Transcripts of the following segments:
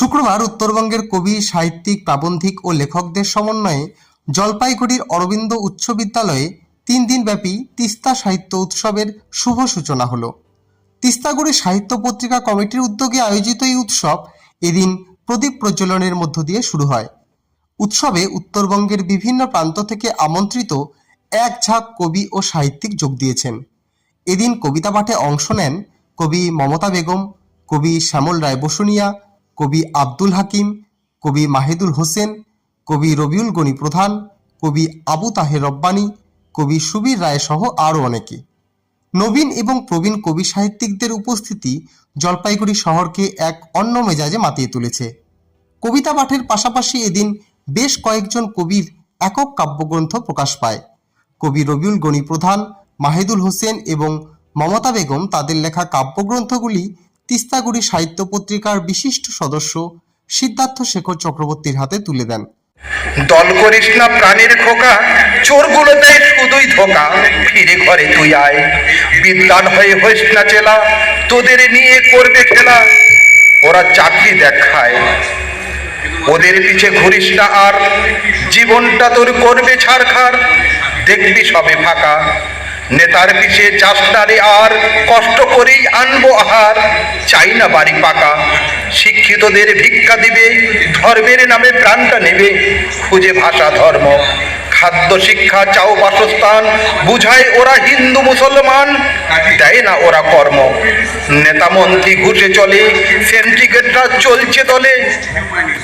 শুক্রবার উত্তরবঙ্গের কবি, সাহিত্যিক, প্রাবন্ধিক ও লেখকদের সমন্বয়ে জলপাইগুড়ির অরবিন্দ উচ্চ বিদ্যালয়ে তিন দিনব্যাপী তিস্তা সাহিত্য উৎসবের শুভ সূচনা হলো। তিস্তাগুড়ি সাহিত্য পত্রিকা কমিটির উদ্যোগে আয়োজিত এই উৎসব এদিন প্রদীপ প্রজ্বলনের মধ্য দিয়ে শুরু হয়। উৎসবে উত্তরবঙ্গের বিভিন্ন প্রান্ত থেকে আমন্ত্রিত এক ঝাঁক কবি ও সাহিত্যিক যোগ দিয়েছেন। এদিন কবিতা পাঠে অংশ নেন কবি মমতা বেগম, কবি শ্যামল রায় বসুনিয়া কবি আব্দুল হাকিম, কবি মাহিদুল হোসেন, কবি রবিউল গনি প্রধান, কবি আবু তাহের রব্বানী, কবি সুবীর রায় সহ আরও অনেকে। নবীন এবং প্রবীণ কবি সাহিত্যিকদের উপস্থিতি জলপাইগুড়ি শহরকে এক অন্য মেজাজে মাতিয়ে তুলেছে। কবিতা পাঠের পাশাপাশি এদিন বেশ কয়েকজন কবির একক কাব্যগ্রন্থ প্রকাশ পায়। কবি রবিউল গণি প্রধান, মাহিদুল হোসেন এবং মমতা বেগম তাদের লেখা কাব্যগ্রন্থগুলি তিস্তাগুড়ি সাহিত্য পত্রিকার বিশিষ্ট সদস্য সিদ্ধার্থ শেখর চক্রবর্তীর হাতে তুলে দেন। দল করিস না প্রাণীর খোকা, চোরগুলো দেয় শুধুই ধোকা। ফিরে ঘরে তুই আয় বিদ্যান হয়ে হইস না চেলা, তোদের নিয়ে করবে খেলা। ওরা চাকরি দেখায়, ওদের পিছে ঘুরিস না আর। জীবনটা তোর করবে ছাড়খার, দেখবি সবে ফাঁকা। নেতার পিছে চাষটারে আর কষ্ট করেই আনব আহার। চাই না বাড়ি পাকা। শিক্ষিতদের ভিক্ষা দিবে, ধর্মের নামে প্রাণটা নেবে। খুঁজে ভাষা ধর্ম। খাদ্য শিক্ষা চাও বাসস্থান, বুঝায় ওরা হিন্দু মুসলমান। দেয় না ওরা কর্ম। নেতা মন্ত্রী ঘুষে চলে সেন্টিগ্রেডটা চলছে দলে।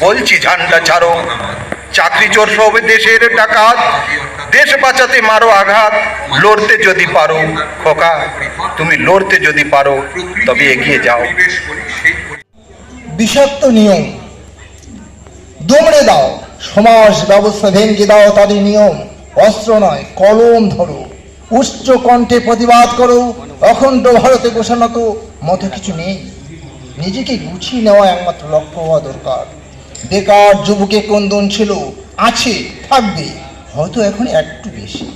বলছি ঝান্ডা ছাড়ো। চাকরি চোর সব দেশের ডাকাত। দেশ বাঁচাতে মারো আঘাত, লড়তে যদি পারো খোকা, তুমি লড়তে যদি পারো, তবে এগিয়ে যাও। বিষাক্ত নিয়ম। দুমড়ে দাও, সমাজ ব্যবস্থা ভেঙে দাও তাদের নিয়ম। অস্ত্র নয়, কলম ধরো। উচ্চ কণ্ঠে প্রতিবাদ করো। অখণ্ড ভারতে ঘোষণা তো মতো কিছু নেই। নিজেকে গুছিয়ে নেওয়া একমাত্র লক্ষ্য হওয়া দরকার। বেকার যুবকে কন্দন ছিল, আছে, থাকবে। হয়তো এখন একটু বেশি।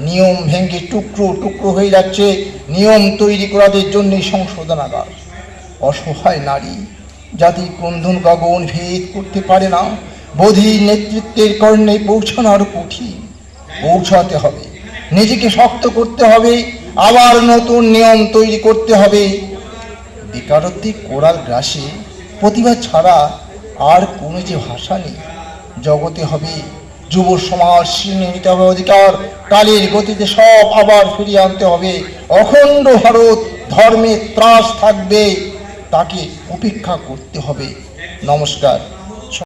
নিয়ম ভেঙে টুকরো টুকরো হয়ে যাচ্ছে, নিয়ম তৈরি করাদের জন্যই সংশোধনাগার অসহায় নারী, জাতি ক্রন্দন গগন ভেদ করতে পারে না। বোধির নেতৃত্বের কর্ণে পৌঁছানো আরও কঠিন। পৌঁছাতে হবে। নিজেকে শক্ত করতে হবে। আবার নতুন নিয়ম তৈরি করতে হবে। বেকারত্বে কোরাল গ্রাসে প্রতিভা ছাড়া আর কোনো যে ভাষা নেই। জগতে হবে যুব সমাজ ছিনিয়ে নিতে হবে অধিকার, কালের গতিতে সব আবার ফিরিয়ে আনতে হবে। অখণ্ড ভারত, ধর্মের ত্রাস থাকবে, তাকে উপেক্ষা করতে হবে। নমস্কার।